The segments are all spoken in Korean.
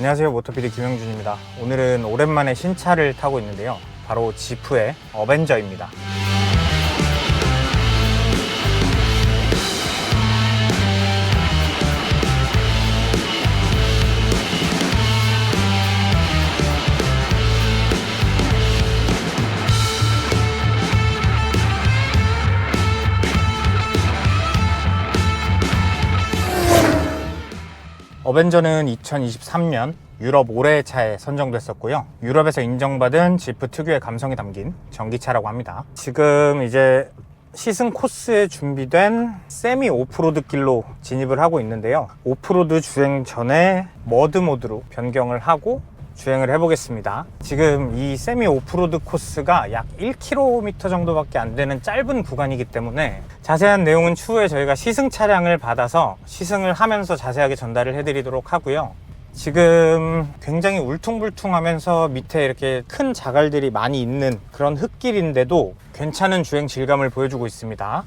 안녕하세요. 모토피디 김영준입니다. 오늘은 오랜만에 신차를 타고 있는데요. 바로 지프의 어벤져입니다 어벤져는 2023년 유럽 올해의 차에 선정됐었고요. 유럽에서 인정받은 지프 특유의 감성이 담긴 전기차라고 합니다. 지금 이제 시승 코스에 준비된 세미 오프로드 길로 진입을 하고 있는데요. 오프로드 주행 전에 머드 모드로 변경을 하고 주행을 해보겠습니다. 지금 이 세미 오프로드 코스가 약 1km 정도밖에 안 되는 짧은 구간이기 때문에 자세한 내용은 추후에 저희가 시승 차량을 받아서 시승을 하면서 자세하게 전달을 해드리도록 하고요. 지금 굉장히 울퉁불퉁하면서 밑에 이렇게 큰 자갈들이 많이 있는 그런 흙길인데도 괜찮은 주행 질감을 보여주고 있습니다.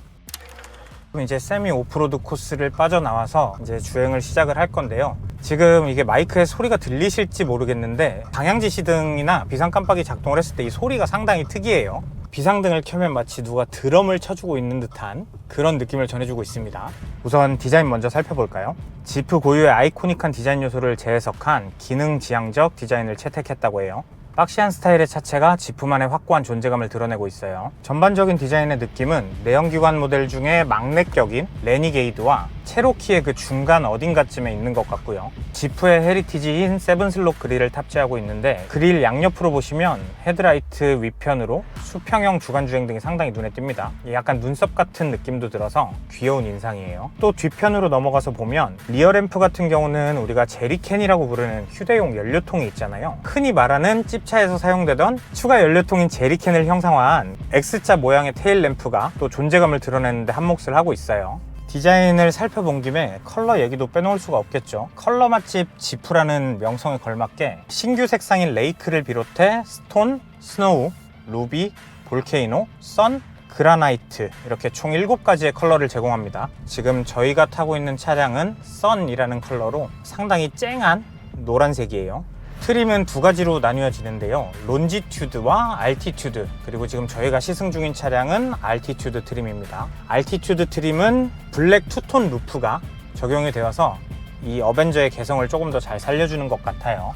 그럼 이제 세미 오프로드 코스를 빠져나와서 이제 주행을 시작을 할 건데요. 지금 이게 마이크에 소리가 들리실지 모르겠는데 방향지 시등이나 비상 깜빡이 작동을 했을 때 이 소리가 상당히 특이해요. 비상등을 켜면 마치 누가 드럼을 쳐주고 있는 듯한 그런 느낌을 전해주고 있습니다. 우선 디자인 먼저 살펴볼까요? 지프 고유의 아이코닉한 디자인 요소를 재해석한 기능 지향적 디자인을 채택했다고 해요. 박시한 스타일의 차체가 지프만의 확고한 존재감을 드러내고 있어요. 전반적인 디자인의 느낌은 내연기관 모델 중에 막내격인 레니게이드와 체로키의 그 중간 어딘가쯤에 있는 것 같고요. 지프의 헤리티지인 세븐슬록 그릴을 탑재하고 있는데 그릴 양옆으로 보시면 헤드라이트 위편으로 수평형 주간 주행 등이 상당히 눈에 띕니다. 약간 눈썹 같은 느낌도 들어서 귀여운 인상이에요. 또 뒤편으로 넘어가서 보면 리어 램프 같은 경우는 우리가 제리캔이라고 부르는 휴대용 연료통이 있잖아요. 흔히 말하는 찝차에서 사용되던 추가 연료통인 제리캔을 형상화한 X자 모양의 테일 램프가 또 존재감을 드러내는데 한몫을 하고 있어요. 디자인을 살펴본 김에 컬러 얘기도 빼놓을 수가 없겠죠. 컬러 맛집 지프라는 명성에 걸맞게 신규 색상인 레이크를 비롯해 스톤, 스노우, 루비, 볼케이노, 선, 그라나이트 이렇게 총 7가지의 컬러를 제공합니다. 지금 저희가 타고 있는 차량은 선이라는 컬러로 상당히 쨍한 노란색이에요. 트림은 두 가지로 나뉘어지는데요. 론지튜드와 알티튜드 그리고 지금 저희가 시승 중인 차량은 알티튜드 트림입니다. 알티튜드 트림은 블랙 투톤 루프가 적용이 되어서 이 어벤져의 개성을 조금 더 잘 살려주는 것 같아요.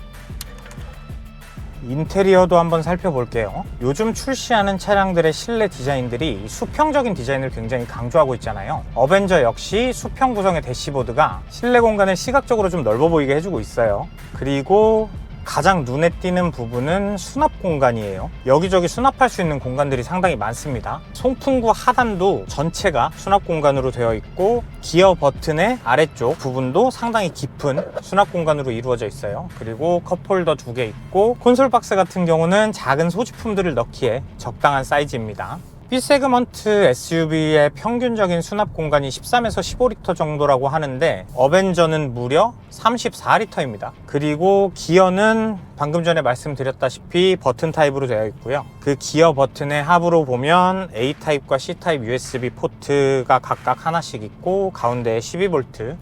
인테리어도 한번 살펴볼게요. 요즘 출시하는 차량들의 실내 디자인들이 수평적인 디자인을 굉장히 강조하고 있잖아요. 어벤져 역시 수평 구성의 대시보드가 실내 공간을 시각적으로 좀 넓어 보이게 해주고 있어요. 그리고 가장 눈에 띄는 부분은 수납 공간이에요. 여기저기 수납할 수 있는 공간들이 상당히 많습니다. 송풍구 하단도 전체가 수납 공간으로 되어 있고 기어 버튼의 아래쪽 부분도 상당히 깊은 수납 공간으로 이루어져 있어요. 그리고 컵홀더 두 개 있고 콘솔 박스 같은 경우는 작은 소지품들을 넣기에 적당한 사이즈입니다. B세그먼트 SUV의 평균적인 수납 공간이 13에서 15리터 정도라고 하는데 어벤져는 무려 34리터입니다. 그리고 기어는 방금 전에 말씀드렸다시피 버튼 타입으로 되어 있고요. 그 기어 버튼의 하부로 보면 A 타입과 C 타입 USB 포트가 각각 하나씩 있고 가운데에 12V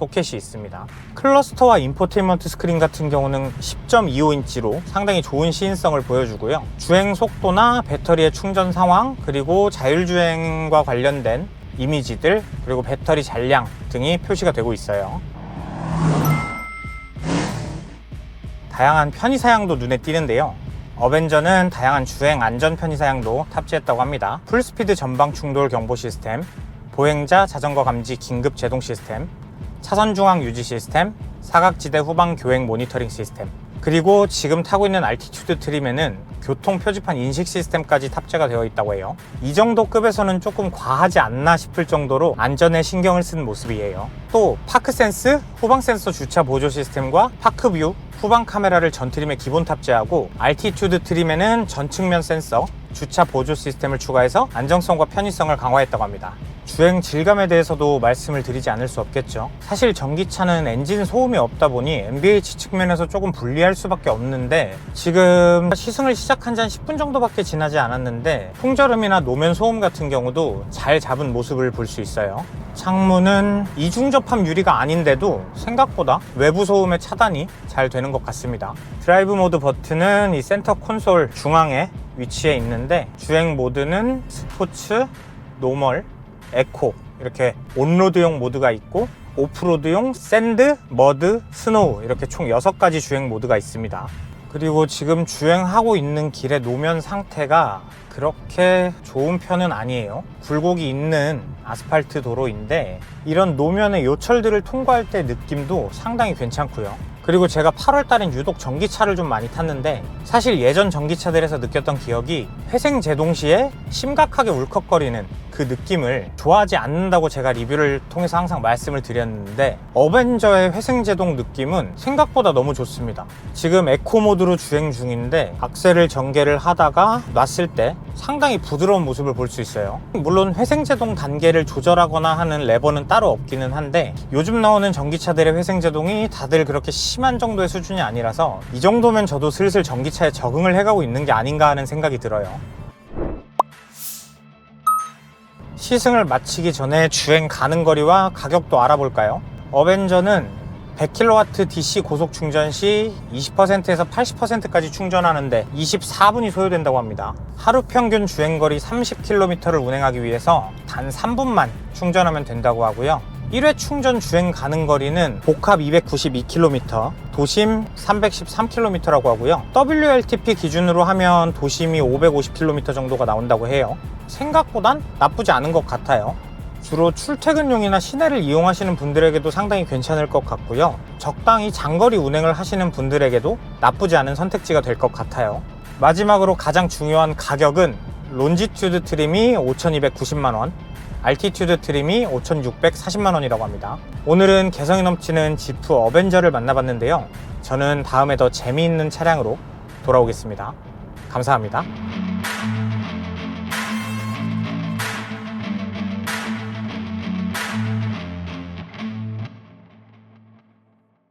소켓이 있습니다. 클러스터와 인포테인먼트 스크린 같은 경우는 10.25인치로 상당히 좋은 시인성을 보여주고요. 주행 속도나 배터리의 충전 상황, 그리고 자율주행과 관련된 이미지들, 그리고 배터리 잔량 등이 표시가 되고 있어요. 다양한 편의 사양도 눈에 띄는데요. 어벤져는 다양한 주행 안전 편의 사양도 탑재했다고 합니다. 풀스피드 전방 충돌 경보 시스템, 보행자 자전거 감지 긴급 제동 시스템, 차선 중앙 유지 시스템, 사각지대 후방 교행 모니터링 시스템, 그리고 지금 타고 있는 알티튜드 트림에는 교통 표지판 인식 시스템까지 탑재가 되어 있다고 해요. 이 정도 급에서는 조금 과하지 않나 싶을 정도로 안전에 신경을 쓴 모습이에요. 또 파크 센스, 후방 센서 주차 보조 시스템과 파크 뷰, 후방 카메라를 전 트림에 기본 탑재하고 알티튜드 트림에는 전 측면 센서, 주차 보조 시스템을 추가해서 안정성과 편의성을 강화했다고 합니다. 주행 질감에 대해서도 말씀을 드리지 않을 수 없겠죠. 사실 전기차는 엔진 소음이 없다 보니 MBH 측면에서 조금 불리할 수밖에 없는데 지금 시승을 시작한 지 한 10분 정도밖에 지나지 않았는데 풍절음이나 노면 소음 같은 경우도 잘 잡은 모습을 볼 수 있어요. 창문은 이중 접합 유리가 아닌데도 생각보다 외부 소음의 차단이 잘 되는 것 같습니다. 드라이브 모드 버튼은 이 센터 콘솔 중앙에 위치해 있는데 주행 모드는 스포츠, 노멀, 에코 이렇게 온로드용 모드가 있고 오프로드용 샌드, 머드, 스노우 이렇게 총 6가지 주행 모드가 있습니다. 그리고 지금 주행하고 있는 길의 노면 상태가 그렇게 좋은 편은 아니에요. 굴곡이 있는 아스팔트 도로인데 이런 노면의 요철들을 통과할 때 느낌도 상당히 괜찮고요. 그리고 제가 8월 달엔 유독 전기차를 좀 많이 탔는데 사실 예전 전기차들에서 느꼈던 기억이 회생 제동 시에 심각하게 울컥거리는 그 느낌을 좋아하지 않는다고 제가 리뷰를 통해서 항상 말씀을 드렸는데 어벤져의 회생 제동 느낌은 생각보다 너무 좋습니다. 지금 에코 모드로 주행 중인데 악셀을 전개를 하다가 놨을 때 상당히 부드러운 모습을 볼 수 있어요. 물론 회생 제동 단계를 조절하거나 하는 레버는 따로 없기는 한데 요즘 나오는 전기차들의 회생 제동이 다들 그렇게 심한 정도의 수준이 아니라서 이 정도면 저도 슬슬 전기차에 적응을 해가고 있는 게 아닌가 하는 생각이 들어요. 시승을 마치기 전에 주행 가는 거리와 가격도 알아볼까요? 어벤져는 100kW DC 고속 충전 시 20%에서 80%까지 충전하는데 24분이 소요된다고 합니다. 하루 평균 주행거리 30km를 운행하기 위해서 단 3분만 충전하면 된다고 하고요. 1회 충전 주행 가는 거리는 복합 292km, 도심 313km라고 하고요. WLTP 기준으로 하면 도심이 550km 정도가 나온다고 해요. 생각보단 나쁘지 않은 것 같아요. 주로 출퇴근용이나 시내를 이용하시는 분들에게도 상당히 괜찮을 것 같고요. 적당히 장거리 운행을 하시는 분들에게도 나쁘지 않은 선택지가 될 것 같아요. 마지막으로 가장 중요한 가격은 론지튜드 트림이 5,290만원, 알티튜드 트림이 5,640만원이라고 합니다. 오늘은 개성이 넘치는 지프 어벤져를 만나봤는데요. 저는 다음에 더 재미있는 차량으로 돌아오겠습니다. 감사합니다.